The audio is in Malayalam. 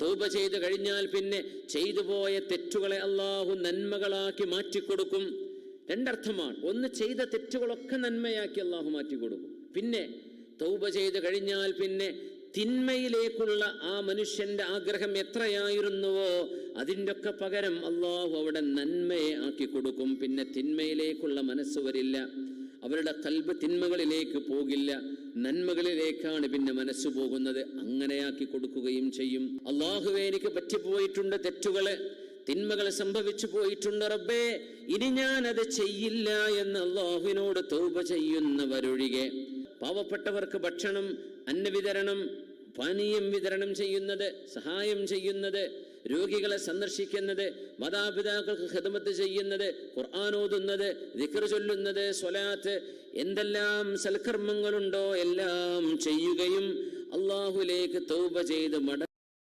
തൗബ ചെയ്തു കഴിഞ്ഞാൽ പിന്നെ ചെയ്തു പോയ തെറ്റുകളെ അള്ളാഹു നന്മകളാക്കി മാറ്റിക്കൊടുക്കും. രണ്ടർത്ഥമാണ്. ഒന്ന് ചെയ്ത തെറ്റുകളൊക്കെ നന്മയാക്കി അള്ളാഹു മാറ്റിക്കൊടുക്കും. പിന്നെ തൗബ ചെയ്തു കഴിഞ്ഞാൽ പിന്നെ തിന്മയിലേക്കുള്ള ആ മനുഷ്യന്റെ ആഗ്രഹം എത്രയായിരുന്നുവോ അതിന്റെ ഒക്കെ പകരം അള്ളാഹു അവിടെ നന്മയെ ആക്കി കൊടുക്കും പിന്നെ തിന്മയിലേക്കുള്ള മനസ്സ് വരില്ല. അവരുടെ കൽബ് തിന്മകളിലേക്ക് പോകില്ല. നന്മകളിലേക്കാണ് പിന്നെ മനസ്സ് പോകുന്നത്. അങ്ങനെയാക്കി കൊടുക്കുകയും ചെയ്യും. അള്ളാഹുവെ എനിക്ക് പറ്റിപ്പോയിട്ടുണ്ട് തെറ്റുകൾ. തിന്മകൾ സംഭവിച്ചു പോയിട്ടുണ്ട് റബ്ബേ. ഇനി ഞാൻ അത് ചെയ്യില്ല എന്ന് അള്ളാഹുവിനോട് തൗബ ചെയ്യുന്നവരൊഴികെ. പാവപ്പെട്ടവർക്ക് ഭക്ഷണം അന്നവിതരണം പാനീയം വിതരണം ചെയ്യുന്നത് സഹായം ചെയ്യുന്നത് രോഗികളെ സന്ദർശിക്കുന്നത് മാതാപിതാക്കൾക്ക് ഹിദമത്ത് ചെയ്യുന്നത് ഖുർആൻ ഓതുന്നത് ദിക്കർ ചൊല്ലുന്നത് സ്വലാത്ത് എന്തെല്ലാം സൽക്കർമ്മങ്ങളുണ്ടോ എല്ലാം ചെയ്യുകയും അള്ളാഹുലേക്ക് തൗബ ചെയ്ത് മട